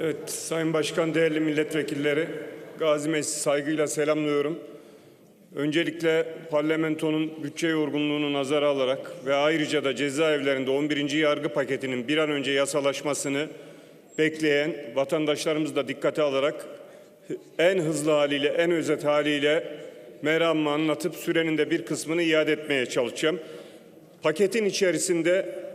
Evet, Sayın Başkan, değerli milletvekilleri, Gazi Meclisi saygıyla selamlıyorum. Öncelikle parlamentonun bütçe yorgunluğunu nazara alarak ve ayrıca da cezaevlerinde 11. yargı paketinin bir an önce yasalaşmasını bekleyen vatandaşlarımız da dikkate alarak en hızlı haliyle, en özet haliyle meramımı anlatıp sürenin de bir kısmını iade etmeye çalışacağım. Paketin içerisinde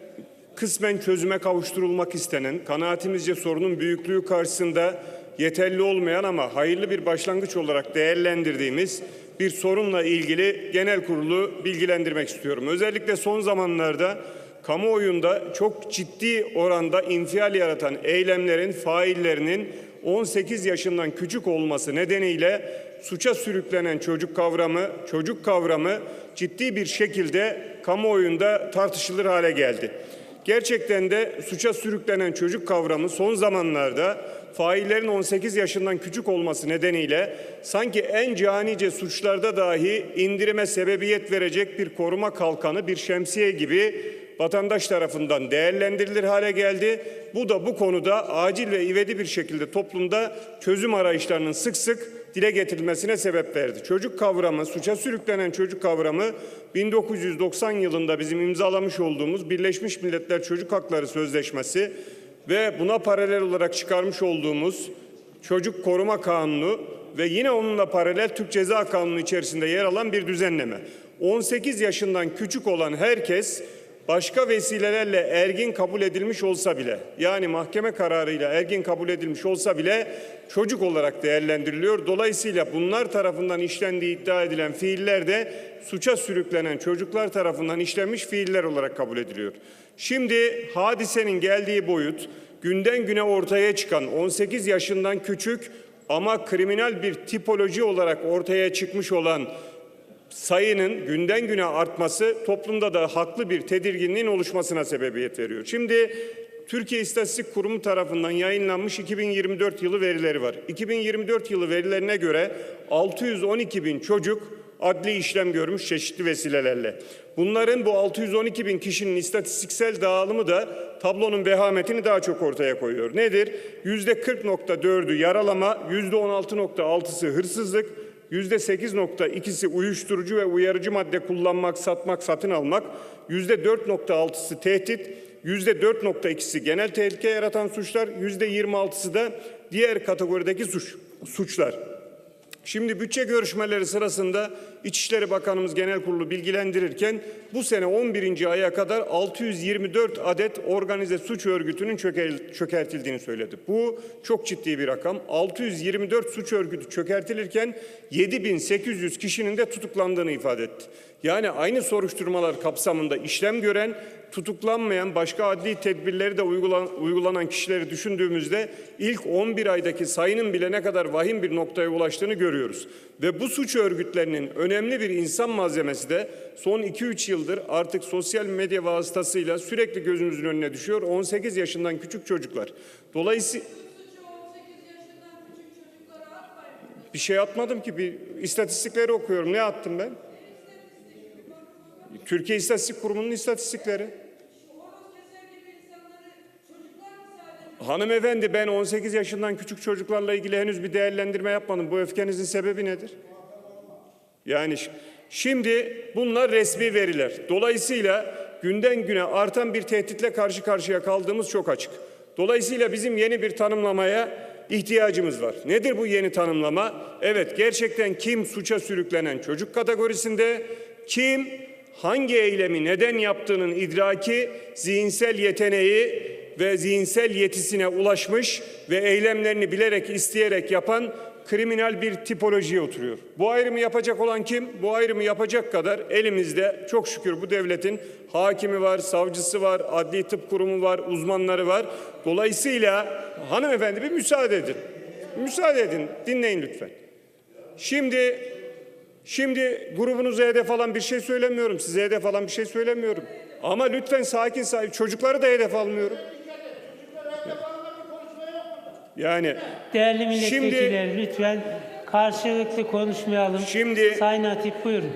kısmen çözüme kavuşturulmak istenen, kanaatimizce sorunun büyüklüğü karşısında yeterli olmayan ama hayırlı bir başlangıç olarak değerlendirdiğimiz bir sorunla ilgili genel kurulu bilgilendirmek istiyorum. Özellikle son zamanlarda kamuoyunda çok ciddi oranda infial yaratan eylemlerin faillerinin 18 yaşından küçük olması nedeniyle suça sürüklenen çocuk kavramı, çocuk kavramı ciddi bir şekilde kamuoyunda tartışılır hale geldi. Gerçekten de suça sürüklenen çocuk kavramı son zamanlarda faillerin 18 yaşından küçük olması nedeniyle sanki en canice suçlarda dahi indirime sebebiyet verecek bir koruma kalkanı, bir şemsiye gibi vatandaş tarafından değerlendirilir hale geldi. Bu da bu konuda acil ve ivedi bir şekilde toplumda çözüm arayışlarının sık sık dile getirilmesine sebep verdi. Çocuk kavramı, suça sürüklenen çocuk kavramı 1990 yılında bizim imzalamış olduğumuz Birleşmiş Milletler Çocuk Hakları Sözleşmesi ve buna paralel olarak çıkarmış olduğumuz Çocuk Koruma Kanunu ve yine onunla paralel Türk Ceza Kanunu içerisinde yer alan bir düzenleme. 18 yaşından küçük olan herkes başka vesilelerle ergin kabul edilmiş olsa bile yani mahkeme kararıyla ergin kabul edilmiş olsa bile çocuk olarak değerlendiriliyor. Dolayısıyla bunlar tarafından işlendiği iddia edilen fiiller de suça sürüklenen çocuklar tarafından işlenmiş fiiller olarak kabul ediliyor. Şimdi hadisenin geldiği boyut günden güne ortaya çıkan 18 yaşından küçük ama kriminal bir tipoloji olarak ortaya çıkmış olan sayının günden güne artması toplumda da haklı bir tedirginliğin oluşmasına sebebiyet veriyor. Şimdi Türkiye İstatistik Kurumu tarafından yayınlanmış 2024 yılı verileri var. 2024 yılı verilerine göre 612 bin çocuk adli işlem görmüş çeşitli vesilelerle. Bunların bu 612 bin kişinin istatistiksel dağılımı da tablonun vehametini daha çok ortaya koyuyor. Nedir? Yüzde 40.4'ü yaralama, yüzde 16.6'sı hırsızlık, %8.2'si uyuşturucu ve uyarıcı madde kullanmak, satmak, satın almak, %4.6'sı tehdit, %4.2'si genel tehlike yaratan suçlar, %26'sı da diğer kategorideki suç, suçlar. Şimdi bütçe görüşmeleri sırasında İçişleri Bakanımız Genel Kurulu bilgilendirirken bu sene 11. aya kadar 624 adet organize suç örgütünün çöker- çökertildiğini söyledi. Bu çok ciddi bir rakam. 624 suç örgütü çökertilirken 7800 kişinin de tutuklandığını ifade etti. Yani aynı soruşturmalar kapsamında işlem gören, tutuklanmayan, başka adli tedbirleri de uygulan, uygulanan kişileri düşündüğümüzde ilk 11 aydaki sayının bile ne kadar vahim bir noktaya ulaştığını görüyoruz. Ve bu suç örgütlerinin önemli bir insan malzemesi de son 2-3 yıldır artık sosyal medya vasıtasıyla sürekli gözümüzün önüne düşüyor. 18 yaşından küçük çocuklar. Dolayısıyla bir şey atmadım ki bir istatistikleri okuyorum. Ne attım ben? Türkiye İstatistik Kurumu'nun istatistikleri. Hanımefendi ben 18 yaşından küçük çocuklarla ilgili henüz bir değerlendirme yapmadım. Bu öfkenizin sebebi nedir? Yani şimdi bunlar resmi veriler. Dolayısıyla günden güne artan bir tehditle karşı karşıya kaldığımız çok açık. Dolayısıyla bizim yeni bir tanımlamaya ihtiyacımız var. Nedir bu yeni tanımlama? Evet gerçekten kim suça sürüklenen çocuk kategorisinde, kim hangi eylemi neden yaptığının idraki, zihinsel yeteneği ve zihinsel yetisine ulaşmış ve eylemlerini bilerek isteyerek yapan kriminal bir tipolojiye oturuyor. Bu ayrımı yapacak olan kim? Bu ayrımı yapacak kadar elimizde çok şükür bu devletin hakimi var, savcısı var, adli tıp kurumu var, uzmanları var. Dolayısıyla hanımefendi bir müsaade edin. Müsaade edin, dinleyin lütfen. Şimdi Şimdi grubunuza hedef alan bir şey söylemiyorum. Size hedef alan bir şey söylemiyorum. Ama lütfen sakin sakin. Çocukları da hedef almıyorum. Yani Değerli milletvekilleri lütfen karşılıklı konuşmayalım. Şimdi- Sayın Hatip buyurun.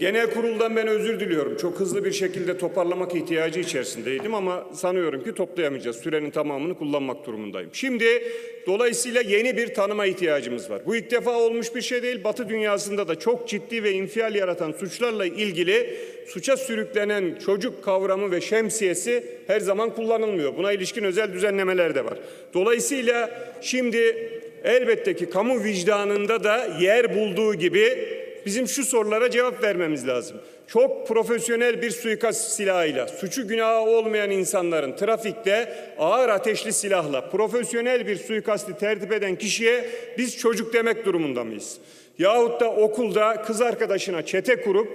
Genel kuruldan ben özür diliyorum. Çok hızlı bir şekilde toparlamak ihtiyacı içerisindeydim ama sanıyorum ki toplayamayacağız. Sürenin tamamını kullanmak durumundayım. Şimdi dolayısıyla yeni bir tanıma ihtiyacımız var. Bu ilk defa olmuş bir şey değil. Batı dünyasında da çok ciddi ve infial yaratan suçlarla ilgili suça sürüklenen çocuk kavramı ve şemsiyesi her zaman kullanılmıyor. Buna ilişkin özel düzenlemeler de var. Dolayısıyla şimdi elbette ki kamu vicdanında da yer bulduğu gibi bizim şu sorulara cevap vermemiz lazım. Çok profesyonel bir suikast silahıyla suçu günahı olmayan insanların trafikte ağır ateşli silahla profesyonel bir suikasti tertip eden kişiye biz çocuk demek durumunda mıyız? Yahut da okulda kız arkadaşına çete kurup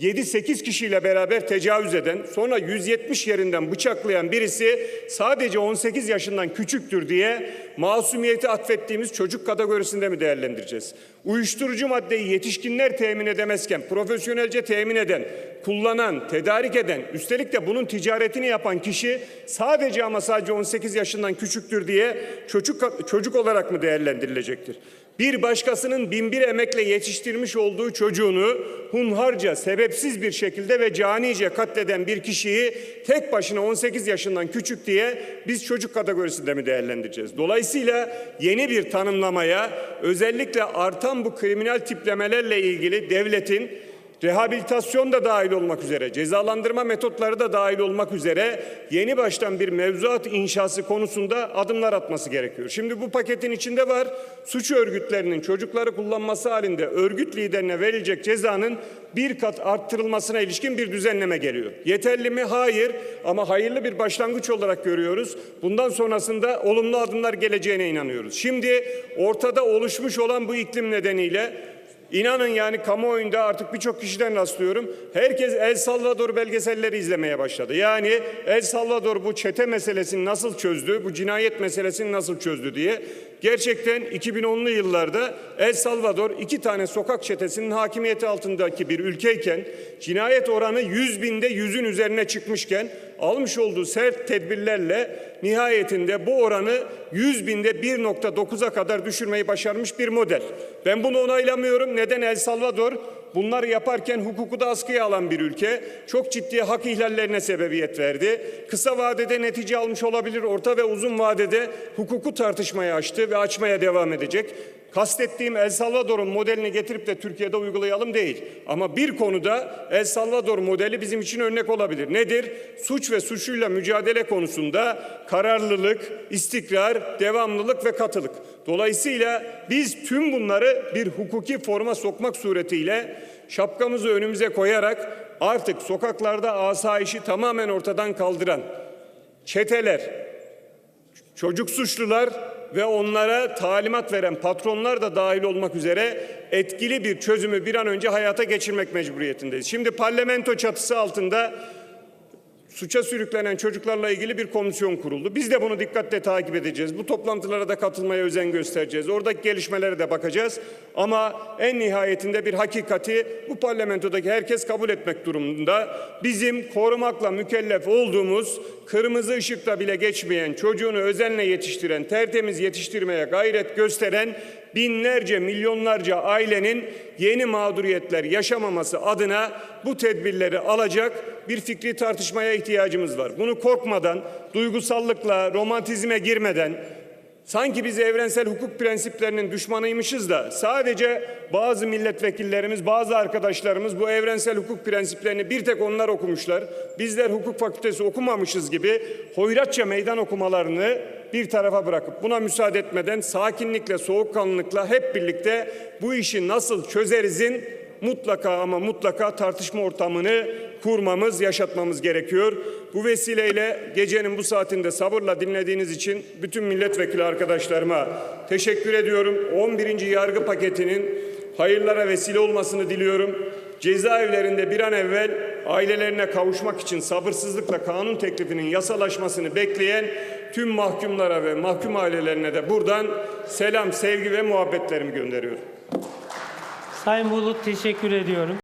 7-8 kişiyle beraber tecavüz eden, sonra 170 yerinden bıçaklayan birisi sadece 18 yaşından küçüktür diye masumiyeti atfettiğimiz çocuk kategorisinde mi değerlendireceğiz? Uyuşturucu maddeyi yetişkinler temin edemezken profesyonelce temin eden, kullanan, tedarik eden, üstelik de bunun ticaretini yapan kişi sadece ama sadece 18 yaşından küçüktür diye çocuk çocuk olarak mı değerlendirilecektir? Bir başkasının binbir emekle yetiştirmiş olduğu çocuğunu hunharca, sebepsiz bir şekilde ve canice katleden bir kişiyi tek başına 18 yaşından küçük diye biz çocuk kategorisinde mi değerlendireceğiz? Dolayısıyla yeni bir tanımlamaya özellikle artan bu kriminal tiplemelerle ilgili devletin rehabilitasyon da dahil olmak üzere, cezalandırma metotları da dahil olmak üzere yeni baştan bir mevzuat inşası konusunda adımlar atması gerekiyor. Şimdi bu paketin içinde var suç örgütlerinin çocukları kullanması halinde örgüt liderine verilecek cezanın bir kat arttırılmasına ilişkin bir düzenleme geliyor. Yeterli mi? Hayır ama hayırlı bir başlangıç olarak görüyoruz. Bundan sonrasında olumlu adımlar geleceğine inanıyoruz. Şimdi ortada oluşmuş olan bu iklim nedeniyle İnanın yani kamuoyunda artık birçok kişiden rastlıyorum. Herkes El Salvador belgeselleri izlemeye başladı. Yani El Salvador bu çete meselesini nasıl çözdü, bu cinayet meselesini nasıl çözdü diye. Gerçekten 2010'lu yıllarda El Salvador iki tane sokak çetesinin hakimiyeti altındaki bir ülkeyken cinayet oranı 100 binde 100'ün üzerine çıkmışken almış olduğu sert tedbirlerle nihayetinde bu oranı 100 binde 1.9'a kadar düşürmeyi başarmış bir model. Ben bunu onaylamıyorum. Neden El Salvador bunlar yaparken hukuku da askıya alan bir ülke. Çok ciddi hak ihlallerine sebebiyet verdi. Kısa vadede netice almış olabilir. Orta ve uzun vadede hukuku tartışmaya açtı ve açmaya devam edecek. Kastettiğim El Salvador'un modelini getirip de Türkiye'de uygulayalım değil. Ama bir konuda El Salvador modeli bizim için örnek olabilir. Nedir? Suç ve suçluyla mücadele konusunda kararlılık, istikrar, devamlılık ve katılık. Dolayısıyla biz tüm bunları bir hukuki forma sokmak suretiyle şapkamızı önümüze koyarak artık sokaklarda asayişi tamamen ortadan kaldıran çeteler, çocuk suçlular ve onlara talimat veren patronlar da dahil olmak üzere etkili bir çözümü bir an önce hayata geçirmek mecburiyetindeyiz. Şimdi parlamento çatısı altında suça sürüklenen çocuklarla ilgili bir komisyon kuruldu. Biz de bunu dikkatle takip edeceğiz. Bu toplantılara da katılmaya özen göstereceğiz. Oradaki gelişmelere de bakacağız. Ama en nihayetinde bir hakikati bu parlamentodaki herkes kabul etmek durumunda. Bizim korumakla mükellef olduğumuz kırmızı ışıkta bile geçmeyen, çocuğunu özenle yetiştiren, tertemiz yetiştirmeye gayret gösteren binlerce, milyonlarca ailenin yeni mağduriyetler yaşamaması adına bu tedbirleri alacak bir fikri tartışmaya ihtiyacımız var. Bunu korkmadan, duygusallıkla, romantizme girmeden, sanki biz evrensel hukuk prensiplerinin düşmanıymışız da sadece bazı milletvekillerimiz, bazı arkadaşlarımız bu evrensel hukuk prensiplerini bir tek onlar okumuşlar. Bizler hukuk fakültesi okumamışız gibi hoyratça meydan okumalarını bir tarafa bırakıp buna müsaade etmeden sakinlikle, soğukkanlılıkla hep birlikte bu işi nasıl çözerizin mutlaka ama mutlaka tartışma ortamını kurmamız, yaşatmamız gerekiyor. Bu vesileyle gecenin bu saatinde sabırla dinlediğiniz için bütün milletvekili arkadaşlarıma teşekkür ediyorum. 11. yargı paketinin hayırlara vesile olmasını diliyorum. Cezaevlerinde bir an evvel ailelerine kavuşmak için sabırsızlıkla kanun teklifinin yasalaşmasını bekleyen tüm mahkumlara ve mahkum ailelerine de buradan selam, sevgi ve muhabbetlerimi gönderiyorum. Sayın Bulut teşekkür ediyorum.